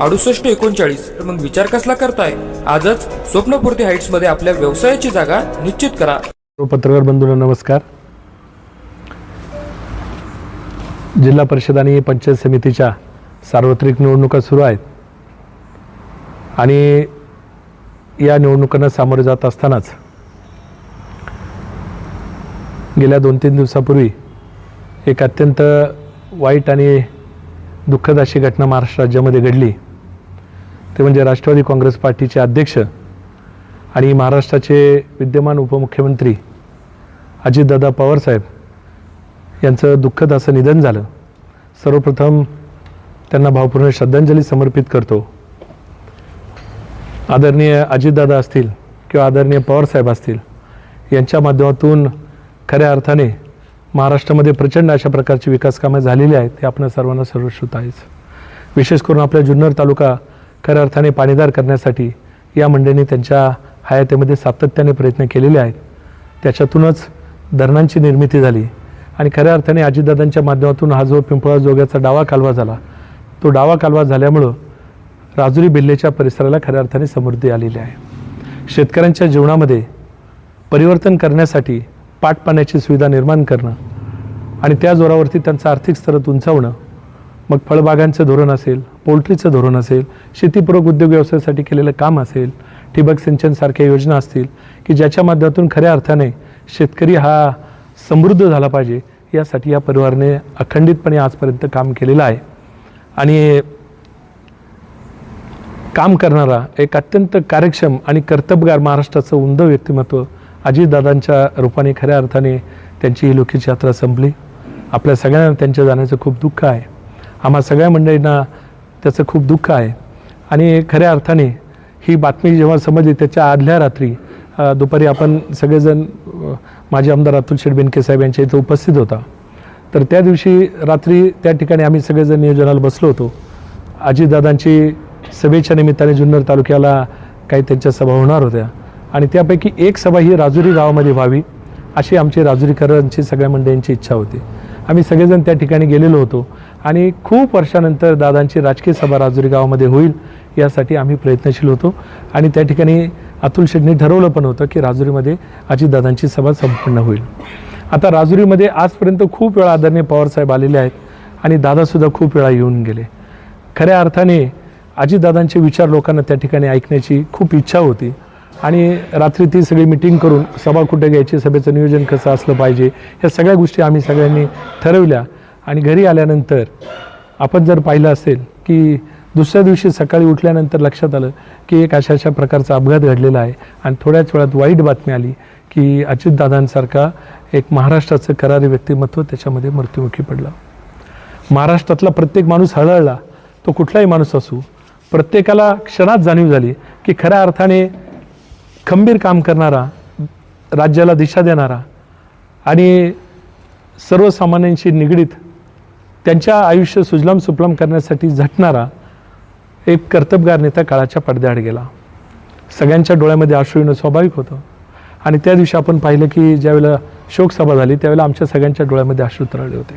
अडुसष्ट एकोणचाळीस. तर मग विचार कसला करताय? आजच स्वप्नपूर्ती हाईट्समध्ये आपल्या व्यवसायाची जागा निश्चित करा. पत्रकार बंधूंना नमस्कार. जिल्हा परिषद आणि पंचायत समितीच्या सार्वत्रिक निवडणुका सुरू आहेत. आणि या निवडणुकांना सामोरे जात असतानाच गेल्या दोन तीन दिवसापूर्वी एक अत्यंत वाईट आणि दुःखद अशी घटना महाराष्ट्र राज्यामध्ये घडली. ते म्हणजे राष्ट्रवादी काँग्रेस पार्टीचे अध्यक्ष आणि महाराष्ट्राचे विद्यमान उपमुख्यमंत्री अजितदादा पवारसाहेब यांचं दुःखद असं निधन झालं. सर्वप्रथम त्यांना भावपूर्ण श्रद्धांजली समर्पित करतो. आदरणीय अजितदादा असतील किंवा आदरणीय पवारसाहेब असतील यांच्या माध्यमातून खऱ्या अर्थाने महाराष्ट्रामध्ये प्रचंड अशा प्रकारची विकास कामं झालेली आहेत ते आपण सर्वांना सर्वश्रुत आहेच. विशेष करून आपल्या जुन्नर तालुका खऱ्या अर्थाने पाणीदार करण्यासाठी या मंडळींनी त्यांच्या हयातीमध्ये सातत्याने प्रयत्न केलेले आहेत. त्याच्यातूनच धरणांची निर्मिती झाली आणि खऱ्या अर्थाने अजितदादांच्या माध्यमातून हा जो पिंपळा जोग्याचा डावा कालवा झाला तो डावा कालवा झाल्यामुळं राजुरी बिल्लेच्या परिसराला खऱ्या अर्थाने समृद्धी आलेली आहे. शेतकऱ्यांच्या जीवनामध्ये परिवर्तन करण्यासाठी पाटपाण्याची सुविधा निर्माण करणं आणि त्या जोरावरती त्यांचं आर्थिक स्तर उंचावणं मग फळबागांचं धोरण असेल पोल्ट्रीचं धोरण असेल शेतीपूरक उद्योग व्यवसायासाठी केलेलं काम असेल ठिबक सिंचनसारख्या योजना असतील की ज्याच्या माध्यमातून खऱ्या अर्थाने शेतकरी हा समृद्ध झाला पाहिजे यासाठी या परिवाराने अखंडितपणे आजपर्यंत काम केलेलं आहे. आणि काम करणारा एक अत्यंत कार्यक्षम आणि कर्तबगार महाराष्ट्राचं उंद व्यक्तिमत्व अजितदादांच्या रूपाने खऱ्या अर्थाने त्यांची ही लोकीची यात्रा संपली. आपल्या सगळ्यांना त्यांच्या जाण्याचं खूप दुःख आहे. आम्हा सगळ्या मंडळींना त्याचं खूप दुःख आहे. आणि खऱ्या अर्थाने ही बातमी जेव्हा समजली त्याच्या आदल्या रात्री दुपारी आपण सगळेजण माजी आमदार अतुल शेठ बेनके साहेब यांच्या इथं उपस्थित होता. तर त्या दिवशी रात्री त्या ठिकाणी आम्ही सगळेजण नियोजनाला बसलो होतो. अजितदादांची सभेच्या निमित्ताने जुन्नर तालुक्याला काही त्यांच्या सभा होणार होत्या. आणि त्यापैकी एक सभा ही राजुरी गावामध्ये व्हावी अशी आमची राजुरीकरांची सगळ्या मंडळींची इच्छा होती. आम्ही सगळेजण त्या ठिकाणी गेलेलो होतो. आणि खूप वर्षानंतर दादांची राजकीय सभा राजुरी गावामध्ये होईल यासाठी आम्ही प्रयत्नशील होतो. आणि त्या ठिकाणी अतुल शेटने ठरवलं पण होतं की राजुरीमध्ये अजितदादांची सभा संपन्न होईल. आता राजुरीमध्ये आजपर्यंत खूप वेळा आदरणीय पवारसाहेब आलेले आहेत आणि दादासुद्धा खूप वेळा येऊन गेले. खऱ्या अर्थाने अजितदादांचे विचार लोकांना त्या ठिकाणी ऐकण्याची खूप इच्छा होती. आणि रात्री ती सगळी मिटिंग करून सभा कुठे घ्यायची सभेचं नियोजन कसं असलं पाहिजे या सगळ्या गोष्टी आम्ही सगळ्यांनी ठरवल्या. आणि घरी आल्यानंतर आपण जर पाहिलं असेल की दुसऱ्या दिवशी सकाळी उठल्यानंतर लक्षात आलं की एक अशा अशा प्रकारचा अपघात घडलेला आहे. आणि थोड्याच वेळात वाईट बातमी आली की अजितदादांसारखा एक महाराष्ट्राचं करारी व्यक्तिमत्व त्याच्यामध्ये मृत्युमुखी पडलं. महाराष्ट्रातला प्रत्येक माणूस हळहळला. तो कुठलाही माणूस असू प्रत्येकाला क्षणात जाणीव झाली की खऱ्या अर्थाने खंबीर काम करणारा राज्याला दिशा देणारा आणि सर्वसामान्यांशी निगडीत त्यांच्या आयुष्य सुजलाम सुफलाम करण्यासाठी झटणारा एक कर्तबगार नेता काळाच्या पडद्याआड गेला. सगळ्यांच्या डोळ्यामध्ये आश्रू येणं स्वाभाविक होतं. आणि त्या दिवशी आपण पाहिलं की ज्यावेळेला शोकसभा झाली त्यावेळेला आमच्या सगळ्यांच्या डोळ्यामध्ये अश्रू तरळले होते.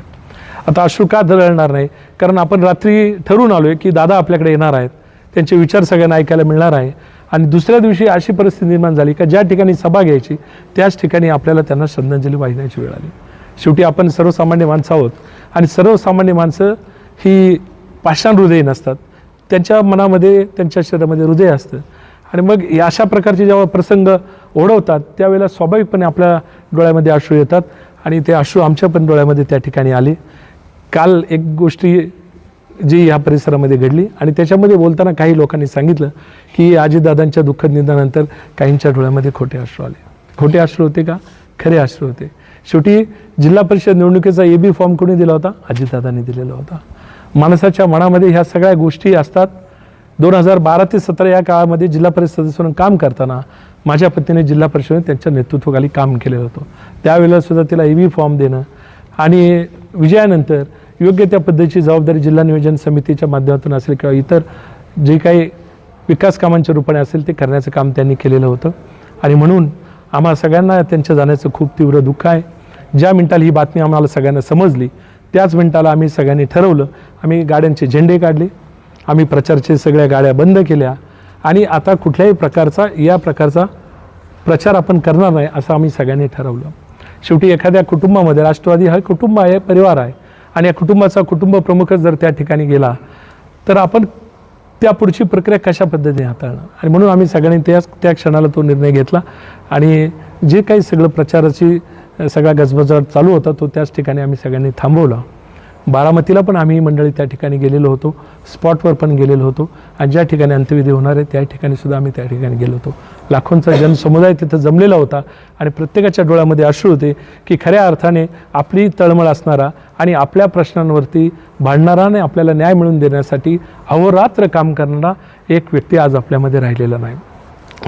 आता अश्रू का तरळणार नाही? कारण आपण रात्री ठरवून आलो आहे की दादा आपल्याकडे येणार आहेत. त्यांचे विचार सगळ्यांना ऐकायला मिळणार आहे. आणि दुसऱ्या दिवशी अशी परिस्थिती निर्माण झाली का ज्या ठिकाणी सभा घ्यायची त्याच ठिकाणी आपल्याला त्यांना श्रद्धांजली वाहिण्याची वेळ आली. शेवटी आपण सर्वसामान्य माणसं आहोत आणि सर्वसामान्य माणसं ही पाषाण हृदय नसतात त्यांच्या मनामध्ये त्यांच्या शरीरामध्ये हृदय असतं. आणि मग या अशा प्रकारचे जेव्हा प्रसंग ओढवतात त्यावेळेला स्वाभाविकपणे आपल्या डोळ्यामध्ये अश्रू येतात आणि ते अश्रू आमच्या पण डोळ्यामध्ये त्या ठिकाणी आले. काल एक गोष्टी जी ह्या परिसरामध्ये घडली आणि त्याच्यामध्ये बोलताना काही लोकांनी सांगितलं की आजीदादांच्या दुःखद निधनानंतर काहींच्या डोळ्यामध्ये खोटे अश्रू आले. खोटे अश्रू होते का? खरे अश्रू होते. शेवटी जिल्हा परिषद निवडणुकीचा ए बी फॉर्म कोणी दिला होता? अजितदादांनी दिलेला होता. माणसाच्या मनामध्ये ह्या सगळ्या गोष्टी असतात. दोन हजार बारा ते सतरा या काळामध्ये जिल्हा परिषद सदस्य म्हणून काम करताना माझ्या पत्नीने जिल्हा परिषदेने त्यांच्या नेतृत्वाखाली काम केलेलं होतं. त्यावेळेला सुद्धा तिला ए बी फॉर्म देणं आणि विजयानंतर योग्य त्या पद्धतीची जबाबदारी जिल्हा नियोजन समितीच्या माध्यमातून असेल किंवा इतर जे काही विकास कामांच्या रूपाने असेल ते करण्याचं काम त्यांनी केलेलं होतं. आणि म्हणून आम्हा सगळ्यांना त्यांच्या जाण्याचं खूप तीव्र दुःख आहे. ज्या मिनिटाला ही बातमी आम्हाला सगळ्यांना समजली त्याच मिनिटाला आम्ही सगळ्यांनी ठरवलं आम्ही गाड्यांचे झेंडे काढले आम्ही प्रचारचे सगळ्या गाड्या बंद केल्या आणि आता कुठल्याही प्रकारचा या प्रकारचा प्रचार आपण करणार नाही असं आम्ही सगळ्यांनी ठरवलं. शेवटी एखाद्या कुटुंबामध्ये राष्ट्रवादी हा कुटुंब आहे परिवार आहे. आणि या कुटुंबाचा कुटुंब प्रमुखच जर त्या ठिकाणी गेला तर आपण त्या पुढची प्रक्रिया कशा पद्धतीने हाताळणं आणि म्हणून आम्ही सगळ्यांनी त्याच त्या क्षणाला तो निर्णय घेतला. आणि जे काही सगळं प्रचाराची सगळा गजबजाट चालू होता तो त्याच ठिकाणी आम्ही सगळ्यांनी थांबवला. बारामतीला पण आम्ही मंडळी त्या ठिकाणी गेलेलो होतो. स्पॉटवर पण गेलेलो होतो. आणि ज्या ठिकाणी अंत्यविधी होणार आहे त्या ठिकाणी सुद्धा आम्ही त्या ठिकाणी गेलो होतो. लाखोंचा जनसमुदाय तिथं जमलेला होता आणि प्रत्येकाच्या डोळ्यामध्ये अश्रू होते की खऱ्या अर्थाने आपली तळमळ असणारा आणि आपल्या प्रश्नांवरती भांडणारा आणि आपल्याला न्याय मिळवून देण्यासाठी अहोरात्र काम करणारा एक व्यक्ती आज आपल्यामध्ये राहिलेला नाही.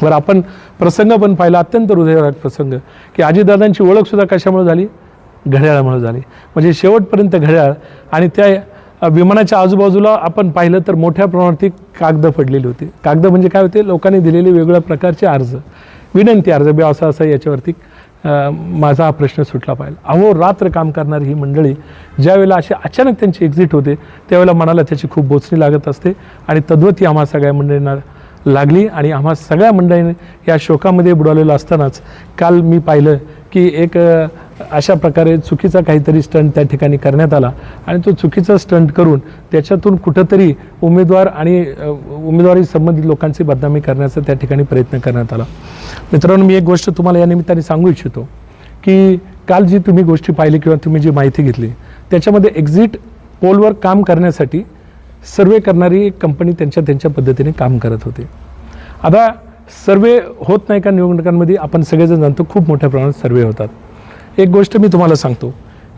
बरं आपण प्रसंग पण पाहिला अत्यंत हृदयराग प्रसंग की आजीदादांची ओळखसुद्धा कशामुळे झाली? घड्याळामुळे झाली. म्हणजे शेवटपर्यंत घड्याळ आणि त्या विमानाच्या आजूबाजूला आपण पाहिलं तर मोठ्या प्रमाणात कागदं पडलेली होती. कागदं म्हणजे काय होते? लोकांनी दिलेले वेगवेगळ्या प्रकारचे अर्ज. विनंती अर्ज बी असा असा याच्यावरती माझा हा प्रश्न सुटला पाहिजे अहो रात्र काम करणारी ही मंडळी ज्यावेळेला अशी अचानक त्यांची एक्झिट होते त्यावेळेला मनाला त्याची खूप बोचणी लागत असते आणि तद्वती आम्हा सगळ्या मंडळींना लागली आणि आम्हा सगळ्या मंडळीने या शोकामध्ये बुडवलेलं असतानाच काल मी पाहिलं की एक अशा प्रकारे चुकीचा काहीतरी स्टंट त्या ठिकाणी करण्यात आला. आणि तो चुकीचा स्टंट करून त्याच्यातून कुठंतरी उमेदवार आणि उमेदवारी संबंधित लोकांची बदनामी करण्याचा त्या ठिकाणी प्रयत्न करण्यात आला. मित्रांनो मी एक गोष्ट तुम्हाला या निमित्ताने सांगू इच्छितो की काल जी तुम्ही गोष्टी पाहिली किंवा तुम्ही जी माहिती घेतली त्याच्यामध्ये एक्झिट पोलवर काम करण्यासाठी सर्वे करणारी एक कंपनी त्यांच्या त्यांच्या पद्धतीने काम करत होते. आता सर्वे होत नाही का निवडणुकांमध्ये आपण सगळेजण जाणतो खूप मोठ्या प्रमाणात सर्वे होतात. एक गोष्ट मी तुम्हाला सांगतो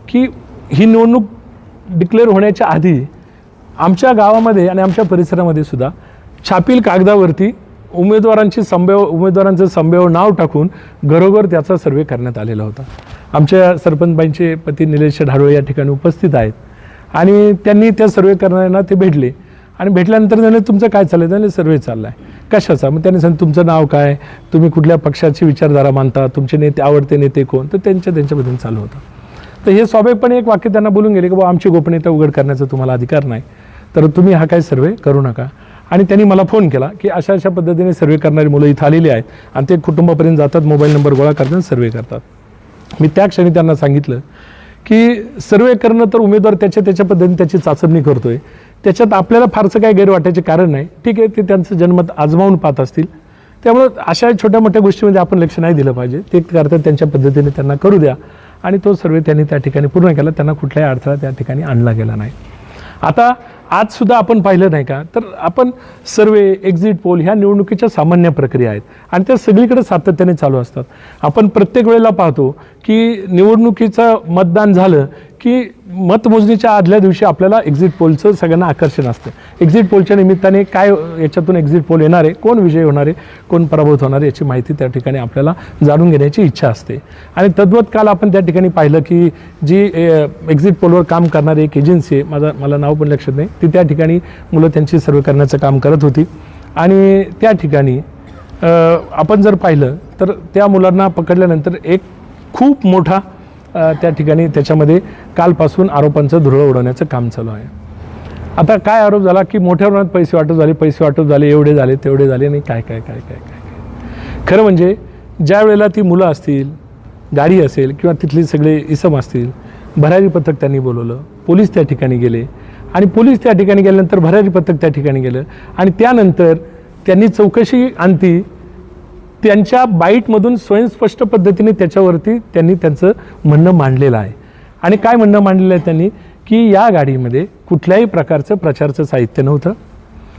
की ही निवडणूक डिक्लेअर होण्याच्या आधी आमच्या गावामध्ये आणि आमच्या परिसरामध्ये सुद्धा छापील कागदावरती उमेदवारांची संभव उमेदवारांचं संभव नाव टाकून घरोघर त्याचा सर्वे करण्यात आलेला होता. आमच्या सरपंचबाईंचे पती निलेश ढाडोळे या ठिकाणी उपस्थित आहेत. आणि त्यांनी त्या सर्वे करणाऱ्यांना ते भेटले. आणि भेटल्यानंतर त्याने तुमचं काय चाललं त्याने सर्वे चालला आहे कशाचा? मग त्यांनी सांग तुमचं नाव काय? तुम्ही कुठल्या पक्षाची विचारधारा मानता? तुमचे नेते आवडते नेते कोण? तर त्यांच्या त्यांच्याबद्दल चालू होतं. तर हे स्वाभाविकपणे एक वाक्य त्यांना बोलून गेले की बाबा आमची गोपनीयता उघड करण्याचा तुम्हाला अधिकार नाही. तर तुम्ही हा काय सर्वे करू नका. आणि त्यांनी मला फोन केला की अशा अशा पद्धतीने सर्वे करणारी मुलं इथं आलेली आहेत आणि ते कुटुंबापर्यंत जातात मोबाईल नंबर गोळा करतात सर्वे करतात. मी त्या क्षणी त्यांना सांगितलं की सर्वे करणं तर उमेदवार त्याच्या त्याच्या पद्धतीने त्याची चाचपणी करतोय. त्याच्यात आपल्याला फारसं काही गैर वाटायचे कारण नाही. ठीक आहे ते त्यांचं जन्मत आजमावून पाहत असतील. त्यामुळं अशा छोट्या मोठ्या गोष्टीमध्ये आपण लक्ष नाही दिलं पाहिजे. ते करतात त्यांच्या पद्धतीने त्यांना करू द्या. आणि तो सर्वे त्यांनी त्या ठिकाणी पूर्ण केला. त्यांना कुठलाही अडथळा त्या ठिकाणी आणला गेला नाही. आता आज सुद्धा आपण पाहिलं नाही का? तर आपण सर्वे एक्झिट पोल ह्या निवडणुकीच्या सामान्य प्रक्रिया आहेत. आणि त्या सगळीकडे सातत्याने चालू असतात. आपण प्रत्येक वेळेला पाहतो की निवडणुकीचं मतदान झालं की मतमोजणीच्या आदल्या दिवशी आपल्याला एक्झिट पोलचं सगळ्यांना आकर्षण असतं. एक्झिट पोलच्या निमित्ताने काय याच्यातून एक्झिट पोल येणार आहे कोण विजयी होणार आहे कोण पराभूत होणार आहे याची माहिती त्या ठिकाणी आपल्याला जाणून घेण्याची इच्छा असते. आणि तद्वत काल आपण त्या ठिकाणी पाहिलं की जी एक्झिट पोलवर काम करणारी एक एजन्सी आहे माझा मला नाव पण लक्षात नाही ती त्या ठिकाणी मुलं त्यांची सर्वे करण्याचं काम करत होती. आणि त्या ठिकाणी आपण जर पाहिलं तर त्या मुलांना पकडल्यानंतर एक खूप मोठा त्या ठिकाणी त्याच्यामध्ये कालपासून आरोपांचं धुरळ उडवण्याचं काम चालू आहे. आता काय आरोप झाला की मोठ्या प्रमाणात पैसे वाटप झाले पैसे वाटप झाले एवढे झाले तेवढे झाले आणि काय काय काय काय काय काय. खरं म्हणजे ज्या वेळेला ती मुलं असतील गाडी असेल किंवा तिथले सगळे इसम असतील भरारी पथक त्यांनी बोलवलं पोलीस त्या ठिकाणी गेले आणि पोलीस त्या ठिकाणी गेल्यानंतर भरारी पथक त्या ठिकाणी गेलं आणि त्यानंतर त्यांनी चौकशी आणती त्यांच्या बाईटमधून स्वयंस्पष्ट पद्धतीने त्याच्यावरती त्यांनी त्यांचं म्हणणं मांडलेलं आहे. आणि काय म्हणणं मांडलेलं आहे त्यांनी? की या गाडीमध्ये कुठल्याही प्रकारचं प्रचारचं साहित्य नव्हतं.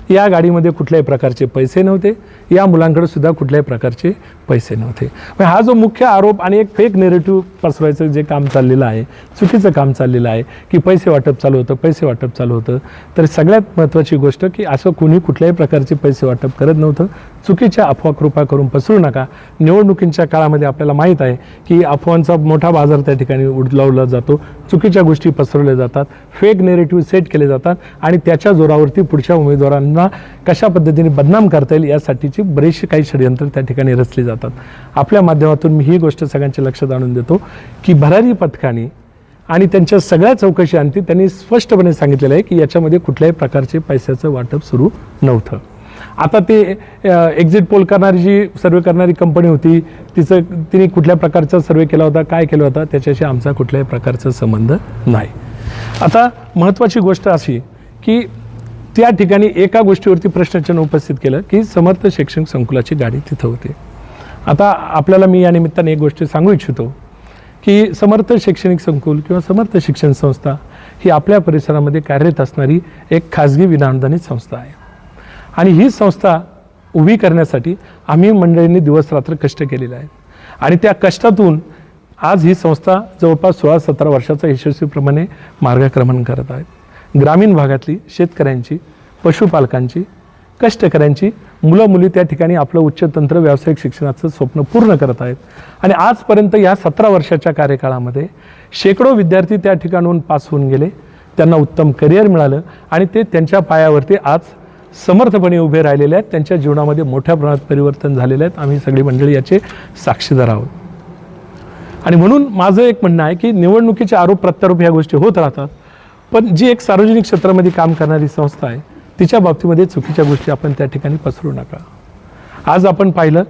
या गाडीमध्ये कुठल्याही प्रकारचे पैसे नव्हते. या मुलांकडे सुद्धा कुठल्याही प्रकारचे पैसे नव्हते. मग हा जो मुख्य आरोप आणि एक फेक नेरेटिव्ह पसरवायचं जे काम चाललेलं आहे चुकीचं काम चाललेलं आहे की पैसे वाटप चालू होतं पैसे वाटप चालू होतं तर सगळ्यात महत्त्वाची गोष्ट की असं कुणी कुठल्याही प्रकारचे पैसे वाटप करत नव्हतं. चुकीच्या अफवा कृपा करून पसरू नका. निवडणुकींच्या काळामध्ये आपल्याला माहीत आहे की अफवांचा मोठा बाजार त्या ठिकाणी उडलावला जातो. चुकीच्या गोष्टी पसरवल्या जातात. फेक नेरेटिव्ह सेट केले जातात आणि त्याच्या जोरावरती पुढच्या उमेदवारांना कशा पद्धतीने बदनाम करता येईल यासाठीची बरेचशी काही षडयंत्र त्या ठिकाणी रचली जातात. आपल्या माध्यमातून मी ही गोष्ट सगळ्यांच्या लक्षात आणून देतो की भरारी पथकाने आणि त्यांच्या सगळ्या चौकशी अंती त्यांनी स्पष्टपणे सांगितलेलं आहे की याच्यामध्ये कुठल्याही प्रकारचे पैशाचं वाटप सुरू नव्हतं. आता ते एक्झिट पोल करणारी जी सर्वे करणारी कंपनी होती तिचं तिने कुठल्या प्रकारचा सर्वे केला होता काय केला होता त्याच्याशी आमचा कुठल्याही प्रकारचा संबंध नाही. आता महत्त्वाची गोष्ट अशी की त्या ठिकाणी एका गोष्टीवरती प्रश्नचिन्ह उपस्थित केलं की समर्थ शैक्षणिक संकुलाची गाडी तिथं होती. आता आपल्याला मी या निमित्ताने एक गोष्ट सांगू इच्छितो की समर्थ शैक्षणिक संकुल किंवा समर्थ शिक्षण संस्था ही आपल्या परिसरामध्ये कार्यरत असणारी एक खाजगी विनाअनुदानित संस्था आहे. आणि ही संस्था उभी करण्यासाठी आम्ही मंडळींनी दिवसरात्र कष्ट केलेले आहेत. आणि त्या कष्टातून आज ही संस्था जवळपास सोळा सतरा वर्षाचा यशस्वीप्रमाणे मार्गक्रमण करत आहेत ग्रामीण भागातली शेतकऱ्यांची पशुपालकांची कष्टकऱ्यांची मुलं मुली त्या ठिकाणी आपलं उच्च तंत्र व्यावसायिक शिक्षणाचं स्वप्न पूर्ण करत आहेत. आणि आजपर्यंत या सतरा वर्षाच्या कार्यकाळामध्ये शेकडो विद्यार्थी त्या ठिकाणून पास होऊन गेले. त्यांना उत्तम करिअर मिळालं आणि ते त्यांच्या पायावरती आज समर्थपणे उभे राहिलेले आहेत. त्यांच्या जीवनामध्ये मोठ्या प्रमाणात परिवर्तन झालेले आहेत. आम्ही सगळी मंडळी याचे साक्षीदार आहोत. आणि म्हणून माझं एक म्हणणं आहे की निवडणुकीचे आरोप प्रत्यारोप ह्या गोष्टी होत राहतात. पण जी एक सार्वजनिक क्षेत्रामध्ये काम करणारी संस्था आहे तिच्या बाबतीमध्ये चुकीच्या गोष्टी आपण त्या ठिकाणी पसरू नका. आज आपण पाहिलं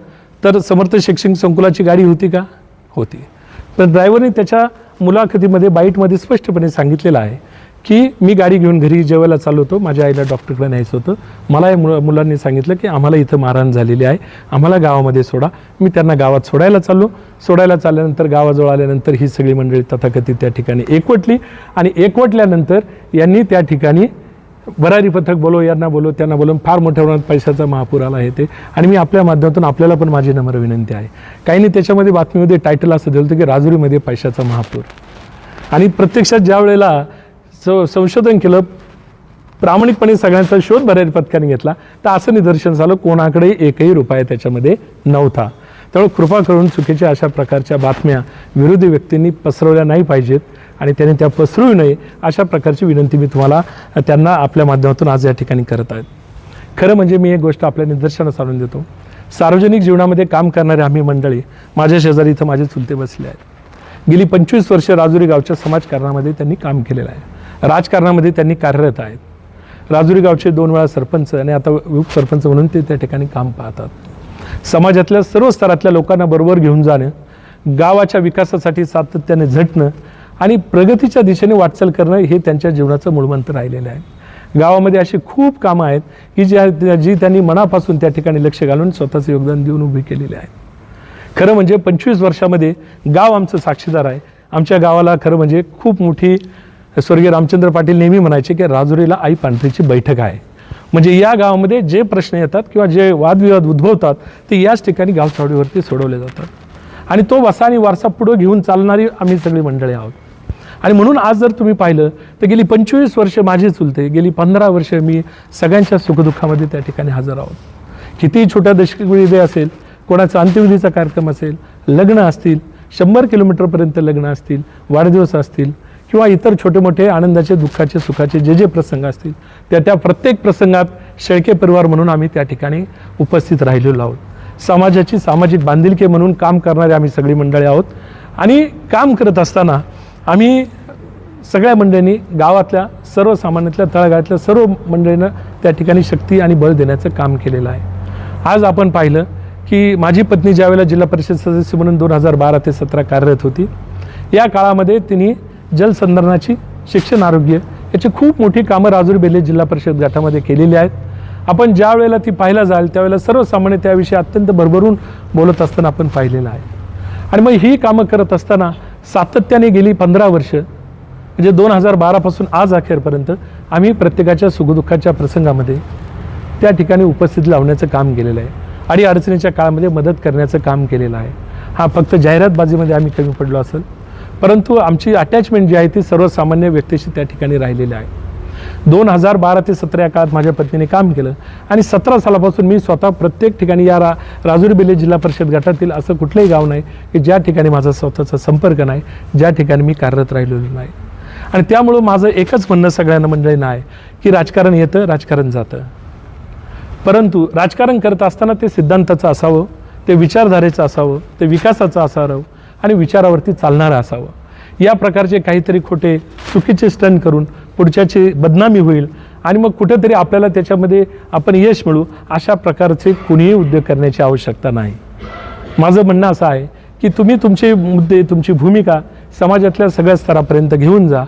तर समर्थ शैक्षणिक संकुलाची गाडी होती का? होती. पण ड्रायव्हरने त्याच्या मुलाखतीमध्ये बाईटमध्ये स्पष्टपणे सांगितलेलं आहे की मी गाडी घेऊन घरी जेवायला चाललो होतो. माझ्या आईला डॉक्टरकडे न्यायचं होतं. मला या मुला मुलांनी सांगितलं की आम्हाला इथं मारहाण झालेली आहे. आम्हाला गावामध्ये सोडा. मी त्यांना गावात सोडायला चाललो. सोडायला चालल्यानंतर गावाजवळ आल्यानंतर ही सगळी मंडळी तथाकथित त्या ठिकाणी एकवटली आणि एकवटल्यानंतर यांनी त्या ठिकाणी भरारी पथक बोलो यांना बोलो त्यांना बोलून फार मोठ्या प्रमाणात पैशाचा महापूर आला आहे ते. आणि मी आपल्या माध्यमातून आपल्याला पण माझी नम्र विनंती आहे. काहींनी त्याच्यामध्ये बातमीमध्ये टायटल असं दिलं होतं की राजुरीमध्ये पैशाचा महापूर. आणि प्रत्यक्षात ज्या वेळेला संशोधन केलं प्रामाणिकपणे सगळ्यांचा शोध भरारी पथकाने घेतला तर असं निदर्शन झालं कोणाकडे एकही रुपया त्याच्यामध्ये नव्हता. त्यामुळे कृपा करून चुकीच्या अशा प्रकारच्या बातम्या विरोधी व्यक्तींनी पसरवल्या नाही पाहिजेत. आणि त्याने त्या पसरू नये अशा प्रकारची विनंती मी तुम्हाला त्यांना आपल्या माध्यमातून आज या ठिकाणी करत आहेत खरं म्हणजे मी एक गोष्ट आपल्या निदर्शनास आणून देतो. सार्वजनिक जीवनामध्ये काम करणारे आम्ही मंडळी माझ्या शेजारी इथं माझे चुलते बसले आहेत. गेली पंचवीस वर्ष राजुरी गावच्या समाजकारणामध्ये त्यांनी काम केलेलं आहे. राजकारणामध्ये त्यांनी कार्यरत आहेत. राजुरी गावचे दोन वेळा सरपंच आणि आता उपसरपंच म्हणून ते त्या ठिकाणी काम पाहतात. समाजातल्या सर्व स्तरातल्या लोकांना बरोबर घेऊन जाणं गावाच्या विकासासाठी सातत्याने झटणं आणि प्रगतीच्या दिशेने वाटचाल करणं हे त्यांच्या जीवनाचं मूळमंत्र राहिलेलं आहे. गावामध्ये अशी खूप कामं आहेत की ज्या जी त्यांनी मनापासून त्या ठिकाणी लक्ष घालून स्वतःचं योगदान देऊन उभी केलेली आहेत खरं म्हणजे पंचवीस वर्षामध्ये गाव आमचं साक्षीदार आहे. आमच्या गावाला खरं म्हणजे खूप मोठी स्वर्गीय रामचंद्र पाटील नेहमी म्हणायचे की राजुरीला आई पांढरीची बैठक आहे. म्हणजे या गावामध्ये जे प्रश्न येतात किंवा जे वादविवाद उद्भवतात ते याच ठिकाणी गावसावडीवरती सोडवले जातात. आणि तो वसा आणि वारसा पुढं घेऊन चालणारी आम्ही सगळी मंडळी आहोत. आणि म्हणून आज जर तुम्ही पाहिलं तर गेली पंचवीस वर्ष माझे चुलते गेली पंधरा वर्ष मी सगळ्यांच्या सुखदुःखामध्ये त्या ठिकाणी हजर आहोत. कितीही छोट्या दशकविधी असेल कोणाचा अंत्यविधीचा कार्यक्रम असेल लग्न असतील शंभर किलोमीटरपर्यंत लग्न असतील वाढदिवस असतील किंवा इतर छोटे मोठे आनंदाचे दुःखाचे सुखाचे जे जे प्रसंग असतील त्या त्या प्रत्येक प्रसंगात शेळके परिवार म्हणून आम्ही त्या ठिकाणी उपस्थित राहिलेलो आहोत. समाजाची सामाजिक बांधिलकी म्हणून काम करणारे आम्ही सगळी मंडळी आहोत. आणि काम करत असताना आम्ही सगळ्या मंडळींनी गावातल्या सर्वसामान्यातल्या तळागाळातल्या सर्व मंडळींना त्या ठिकाणी शक्ती आणि बळ देण्याचं काम केलेलं आहे. आज आपण पाहिलं की माझी पत्नी ज्यावेळेला जिल्हा परिषद सदस्य म्हणून दोन हजार बारा ते सतरा कार्यरत होती या काळामध्ये तिने जलसंधारणाची शिक्षण आरोग्य याची खूप मोठी कामं राजूर बेले जिल्हा परिषद गटामध्ये केलेली आहेत. आपण ज्या वेळेला ती पाहायला जाल त्यावेळेला सर्वसामान्य त्याविषयी अत्यंत भरभरून बोलत असताना आपण पाहिलेलं आहे. आणि मग ही कामं करत असताना सातत्याने गेली पंधरा वर्ष म्हणजे दोन हजार बारापासून आज अखेरपर्यंत आम्ही प्रत्येकाच्या सुखदुःखाच्या प्रसंगामध्ये त्या ठिकाणी उपस्थित लावण्याचं काम केलेलं आहे. आणि अडचणीच्या काळामध्ये मदत करण्याचं काम केलेलं आहे. हा फक्त जाहिरातबाजीमध्ये आम्ही कमी पडलो असेल परंतु आमची अटॅचमेंट जी आहे ती सर्वसामान्य व्यक्तीशी त्या ठिकाणी राहिलेली आहे. दोन हजार बारा ते सतरा या काळात माझ्या पत्नीने काम केलं. आणि सतरा सालापासून मी स्वतः प्रत्येक ठिकाणी या रा राजुरी बेले जिल्हा परिषद गटातील असं कुठलंही गाव नाही की ज्या ठिकाणी माझा स्वतःचा संपर्क नाही ज्या ठिकाणी मी कार्यरत राहिलेलो नाही. आणि त्यामुळं माझं एकच म्हणणं सगळ्यांना म्हणजे नाही की राजकारण येतं राजकारण जातं. परंतु राजकारण करत असताना ते सिद्धांताचं असावं ते विचारधारेचं असावं ते विकासाचं असावं आणि विचारावरती चालणारं असावं. या प्रकारचे काहीतरी खोटे चुकीचे स्टन करून पुढच्याची बदनामी होईल आणि मग कुठेतरी आपल्याला त्याच्यामध्ये आपण यश मिळू अशा प्रकारचे कुणीही उद्योग करण्याची आवश्यकता नाही. माझं म्हणणं असं आहे की तुम्ही तुमचे मुद्दे तुमची भूमिका समाजातल्या सगळ्या स्तरापर्यंत घेऊन जा.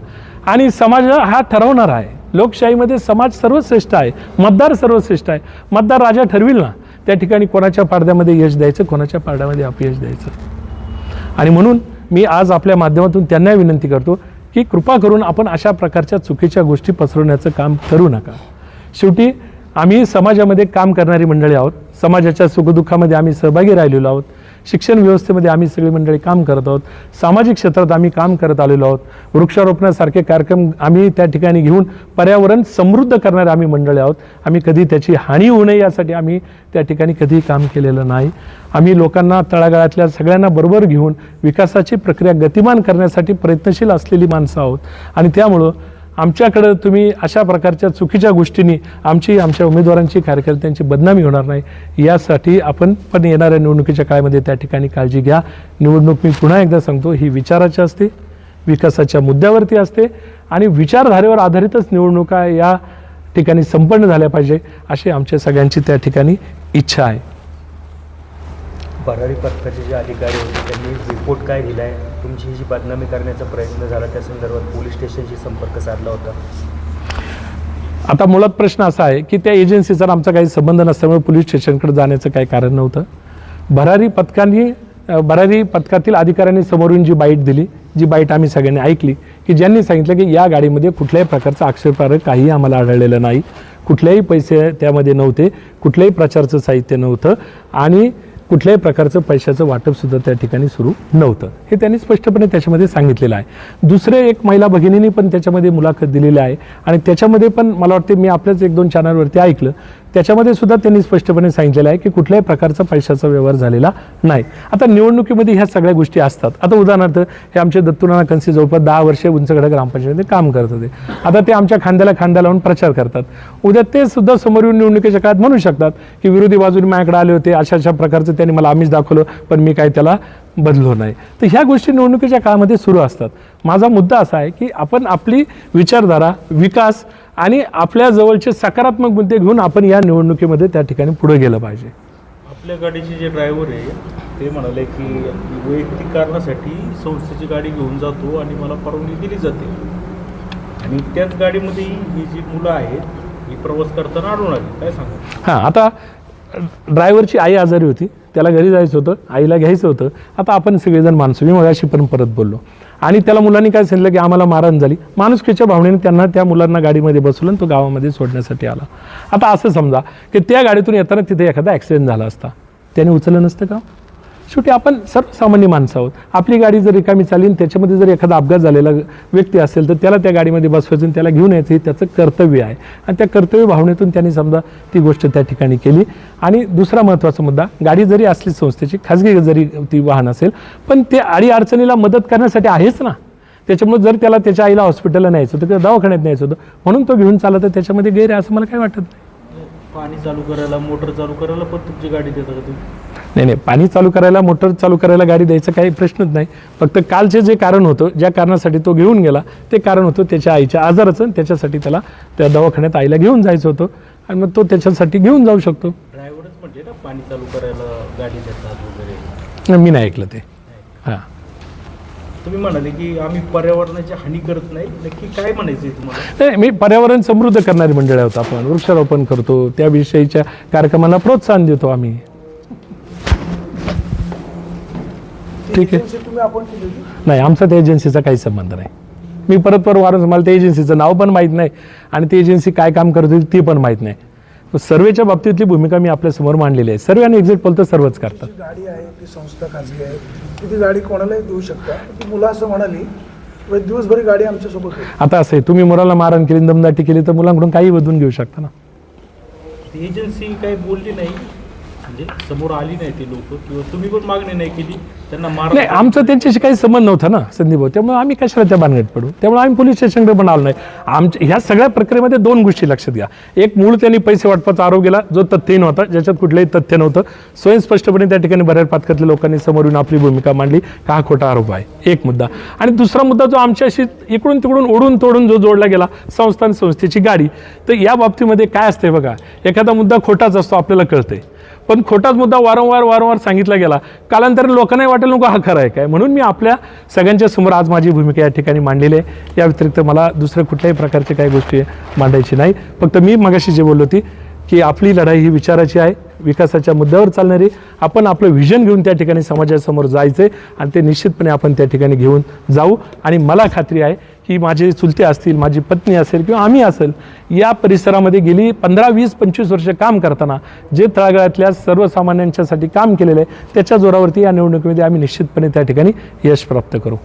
आणि समाज हा ठरवणार आहे. लोकशाहीमध्ये समाज सर्वश्रेष्ठ आहे. मतदार सर्वश्रेष्ठ आहे. मतदार राजा ठरविल ना. त्या ठिकाणी कोणाच्या पारड्यामध्ये यश द्यायचं कोणाच्या पारड्यामध्ये अपयश द्यायचं? आणि म्हणून मी आज आपल्या माध्यमातून त्यांना विनंती करतो की कृपा करून आपण अशा प्रकारच्या चुकीच्या गोष्टी पसरवण्याचं काम करू नका. शेवटी आम्ही समाजामध्ये काम करणारी मंडळी आहोत. समाजाच्या सुखदुःखामध्ये आम्ही सहभागी राहिलेलो आहोत. शिक्षण व्यवस्थेमध्ये आम्ही सगळी मंडळी काम करत आहोत. सामाजिक क्षेत्रात आम्ही काम करत आलेलो आहोत. वृक्षारोपणासारखे कार्यक्रम आम्ही त्या ठिकाणी घेऊन पर्यावरण समृद्ध करणारे आम्ही मंडळी आहोत. आम्ही कधी त्याची हानी होऊ नये यासाठी आम्ही त्या ठिकाणी कधीही काम केलेलं नाही. आम्ही लोकांना तळागाळातल्या सगळ्यांना बरोबर घेऊन विकासाची प्रक्रिया गतिमान करण्यासाठी प्रयत्नशील असलेली माणसं आहोत. आणि त्यामुळं आमच्याकडं तुम्ही अशा प्रकारच्या चुकीच्या गोष्टींनी आमची आमच्या उमेदवारांची कार्यकर्त्यांची बदनामी होणार नाही. यासाठी आपण पण येणाऱ्या निवडणुकीच्या काळामध्ये त्या ठिकाणी काळजी घ्या. निवडणूक मी पुन्हा एकदा सांगतो ही विचाराची असते विकासाच्या मुद्द्यावरती असते आणि विचारधारेवर आधारितच निवडणुका या ठिकाणी संपन्न झाल्या पाहिजे अशी आमच्या सगळ्यांची त्या ठिकाणी इच्छा आहे. भरारी पथकाचे जे अधिकारी होते त्यांनी रिपोर्ट काय दिला आहे तुमची जी बदनामी करण्याचा प्रयत्न झाला त्या संदर्भात पोलीस स्टेशनशी संपर्क साधला होता. आता मुळात प्रश्न असा आहे की त्या एजन्सीचा आमचा काही संबंध नसल्यामुळे पोलीस स्टेशनकडे जाण्याचं काही कारण नव्हतं. भरारी पथकांनी भरारी पथकातील अधिकाऱ्यांनी समोरून जी बाईट दिली जी बाईट आम्ही सगळ्यांनी ऐकली की ज्यांनी सांगितलं की या गाडीमध्ये कुठल्याही प्रकारचं आक्षेपार्ह काहीही आम्हाला आढळलेलं नाही. कुठलेही पैसे त्यामध्ये नव्हते कुठल्याही प्रचारचं साहित्य नव्हतं आणि कुठल्याही प्रकारचं पैशाचं वाटप सुद्धा त्या ठिकाणी सुरू नव्हतं. हे त्यांनी स्पष्टपणे त्याच्यामध्ये सांगितलेलं आहे. दुसरे एक महिला भगिनींनी पण त्याच्यामध्ये मुलाखत दिलेली आहे. आणि त्याच्यामध्ये पण मला वाटते मी आपल्याच एक दोन चॅनलवरती ऐकलं त्याच्यामध्ये सुद्धा त्यांनी स्पष्टपणे सांगितलेलं आहे की कुठल्याही प्रकारचा पैशाचा व्यवहार झालेला नाही. आता निवडणुकीमध्ये ह्या सगळ्या गोष्टी असतात. आता उदाहरणार्थ हे आमचे दत्तुनाना कन्सी जवळपास दहा वर्षे उंचगडा ग्रामपंचायतीमध्ये काम करत होते. आता ते आमच्या खांद्याला खांदा लावून प्रचार करतात. उद्या ते सुद्धा समोर येऊन निवडणुकीच्या काळात म्हणू शकतात की विरोधी बाजूने माझ्याकडे आले होते अशा अशा प्रकारचं त्यांनी मला आम्हीच दाखवलं पण मी काय त्याला बदलो नाही. तर ह्या गोष्टी निवडणुकीच्या काळामध्ये सुरू असतात. माझा मुद्दा असा आहे की आपण आपली विचारधारा विकास आणि आपल्या जवळचे सकारात्मक मुद्दे घेऊन आपण या निवडणुकीमध्ये त्या ठिकाणी पुढे गेलं पाहिजे. आपल्या गाडीचे जे ड्रायव्हर आहे ते म्हणाले की वैयक्तिक कारणासाठी संस्थेची गाडी घेऊन जातो आणि मला परवानगी दिली जाते. आणि त्याच गाडीमध्ये ही जी मुलं आहेत ही प्रवास करताना आढळून आली. काय सांगा हां आता ड्रायव्हरची आई आजारी होती त्याला घरी जायचं होतं आईला घ्यायचं होतं. आता आपण सगळेजण माणसं मी मगाशी पण परत बोललो. आणि त्याला मुलांनी काय सांगितलं की आम्हाला मारहाण झाली. माणुसकीच्या भावनेने त्यांना त्या मुलांना गाडीमध्ये बसवलं आणि तो गावामध्ये सोडण्यासाठी आला. आता असं समजा की त्या गाडीतून येताना तिथे एखादा ॲक्सिडेंट झाला असता. त्याने उचललं नसतं का? शेवटी आपण सर्वसामान्य माणसं आहोत. आपली गाडी जर रिकामी चालली त्याच्यामध्ये जर एखादा अपघात झालेला व्यक्ती असेल तर त्याला त्या गाडीमध्ये बसवायचं आणि त्याला घेऊन यायचं हे त्याचं कर्तव्य आहे. आणि त्या कर्तव्य भावनेतून त्यांनी समजा ती गोष्ट त्या ठिकाणी केली. आणि दुसरा महत्त्वाचा मुद्दा गाडी जरी असली संस्थेची खाजगी जरी ती वाहन असेल पण ते आडी अडचणीला मदत करण्यासाठी आहेच ना. त्याच्यामुळे जर त्याला त्याच्या आईला हॉस्पिटलला न्यायचं होतं किंवा दवाखान्यात न्यायचं होतं म्हणून तो घेऊन चालला तर त्याच्यामध्ये गैर आहे असं मला काय वाटत नाही. पाणी चालू करायला मोटर चालू करायला पण तुमची गाडी देता का तुम्ही? नाही नाही पाणी चालू करायला मोटर चालू करायला गाडी द्यायचं काही प्रश्नच नाही. फक्त कालचे जे कारण होतं ज्या कारणासाठी तो घेऊन गेला ते कारण होतं त्याच्या आईच्या आजाराचं आणि त्याच्यासाठी त्याला त्या दवाखान्यात आईला घेऊन जायचं होतं. आणि मग तो त्याच्यासाठी घेऊन जाऊ शकतो. ड्रायव्हरच म्हणजे ना पाणी चालू करायला गाडी देतात वगैरे? मी नाही ऐकलं ते. हां. तुम्ही म्हणाले की आम्ही पर्यावरणाची हानी करत नाही. नक्की काय म्हणायचं आहे तुम्हाला? नाही मी पर्यावरण समृद्ध करणारी मंडळी आहोत आपण. वृक्षारोपण करतो त्याविषयीच्या कार्यक्रमांना प्रोत्साहन देतो आम्ही. ठीक आहे. नाही आमचा त्या एजन्सीचा काही संबंध नाही. मी परत परत वारंवार मला त्या एजन्सीचं नाव पण माहीत नाही आणि ती एजन्सी काय काम करत होती ती पण माहीत नाही. सर्वेच्या बाबतीतली भूमिका मी आपल्यासमोर मांडलेली आहे. सर्वे आणि एक्झिट पोल तर सर्वच करतात. गाडी आहे. संस्था खाजगी आहे. ती ती गाडी कोणालाही देऊ शकता. ती मुलं असं म्हणाली "बाई, दिवसभर गाडी आमच्यासोबत आता असं आहे तुम्ही मुलाला मारहाण केली दमदाटी केली तर मुलांकडून काही बदलून घेऊ शकता ना? एजन्सी काही बोलली नाही. म्हणजे समोर आली नाही ती लोक किंवा तुम्ही पण मागणी नाही केली त्यांना मार नाही आमचं त्यांच्याशी काही संबंध नव्हता ना संदीप भाऊ. त्यामुळे आम्ही कशाला त्या भानगडीत पडू? त्यामुळे आम्ही पोलीस स्टेशनकडे पण आलो नाही. आमच्या ह्या सगळ्या प्रक्रियेमध्ये दोन गोष्टी लक्षात घ्या. एक मूळ त्यांनी पैसे वाटपाचा आरोप केला जो तथ्यहीन होता ज्याच्यात कुठलंही तथ्य नव्हतं. स्वयंस्पष्टपणे त्या ठिकाणी बऱ्याच पातकातल्या लोकांनी समोर येऊन आपली भूमिका मांडली. का हा खोटा आरोप आहे? एक मुद्दा. आणि दुसरा मुद्दा जो आमच्याशी इकडून तिकडून ओढून तोडून जो जोडला गेला संस्थान संस्थेची गाडी. तर या बाबतीमध्ये काय असते बघा? एखादा मुद्दा खोटाच असतो आपल्याला कळतंय. पण खोटाच मुद्दा वारंवार वारंवार सांगितला गेला. कालांतराने लोकांनाही वाटेल नको हा खरा आहे काय? म्हणून मी आपल्या सगळ्यांच्या समोर आज माझी भूमिका या ठिकाणी मांडलेली आहे. या व्यतिरिक्त मला दुसऱ्या कुठल्याही प्रकारची काही गोष्टी मांडायची नाही. फक्त मी मगाशी जे बोललो होती की आपली लढाई ही विचाराची आहे विकासाच्या मुद्द्यावर चालणारी. आपण आपलं व्हिजन घेऊन त्या ठिकाणी समाजासमोर जायचं आहे आणि ते निश्चितपणे आपण त्या ठिकाणी घेऊन जाऊ. आणि मला खात्री आहे की माझे चुलते असतील माझी पत्नी असेल किंवा आम्ही असेल या परिसरामध्ये गेली पंधरा वीस पंचवीस वर्ष काम करताना जे तळागाळातल्या सर्वसामान्यांच्यासाठी काम केलेलं आहे त्याच्या जोरावरती या निवडणुकीमध्ये आम्ही निश्चितपणे त्या ठिकाणी यश प्राप्त करू.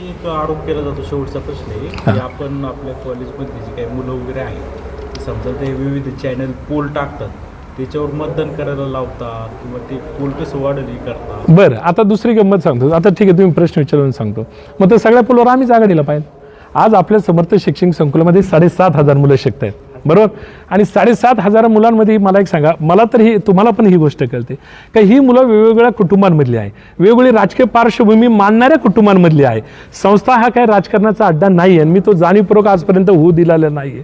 एक आरोप केला जातो शेवटचा प्रश्न आहे की आपण आपल्या कॉलेजमधली जी काही मुलं वगैरे आहेत समजा ते विविध चॅनल पोल टाकतात त्याच्यावर मतदान करायला लावतात किंवा ते पोल कसं वाढेल करतात? बरं आता दुसरी गंमत सांगतो. आता ठीक आहे तुम्ही प्रश्न विचारून सांगतो. मग तर सगळ्या पुलावर आम्हीच आघाडीला पाहिजे आज आपल्या समर्थ शैक्षणिक संकुलामध्ये साडेसात हजार मुलं शिकत आहेत बरोबर? आणि साडेसात हजार मुलांमध्ये मला एक सांगा मला तर ही तुम्हाला पण ही गोष्ट कळते. का ही मुलं वेगवेगळ्या कुटुंबांमधली आहे. वेगवेगळी राजकीय पार्श्वभूमी मानणाऱ्या कुटुंबांमधली आहे. संस्था हा काय राजकारणाचा अड्डा नाही आहे मी तो जाणीवपूर्वक आजपर्यंत होऊ दिलेला नाही आहे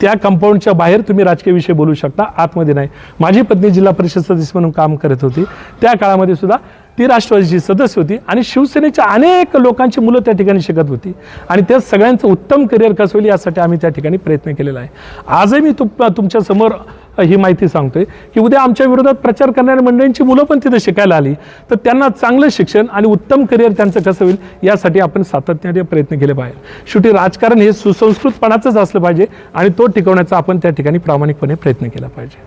त्या कंपाऊंडच्या बाहेर तुम्ही राजकीय विषय बोलू शकता आतमध्ये नाही. माझी पत्नी जिल्हा परिषद सदस्य म्हणून काम करत होती. त्या काळामध्ये सुद्धा ती राष्ट्रवादीची सदस्य होती आणि शिवसेनेच्या अनेक लोकांची मुलं त्या ठिकाणी शिकत होती. आणि त्या सगळ्यांचं उत्तम करिअर कसं होईल यासाठी आम्ही त्या ठिकाणी प्रयत्न केलेला आहे. आजही मी तुम तुमच्यासमोर ही माहिती सांगतोय की उद्या आमच्या विरोधात प्रचार करणाऱ्या मंडळींची मुलं पण तिथे शिकायला आली. तर त्यांना चांगलं शिक्षण आणि उत्तम करिअर त्यांचं कसं होईल यासाठी आपण सातत्याने प्रयत्न केले पाहिजे. शेवटी राजकारण हे सुसंस्कृतपणाचंच असलं पाहिजे आणि तो टिकवण्याचा आपण त्या ठिकाणी प्रामाणिकपणे प्रयत्न केला पाहिजे.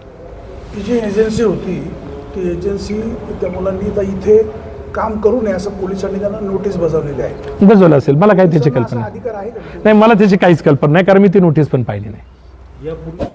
ती जी एजन्सी होती ती एजन्सी त्या मुलांनी आता इथे काम करू नये असं पोलिसांनी त्यांना नोटीस बजावलेली आहे. बजवलं असेल. मला काही त्याची कल्पना अधिकार आहे का? नाही मला त्याची काहीच कल्पना नाही कारण मी ती नोटीस पण पाहिली नाही. यापूर्वी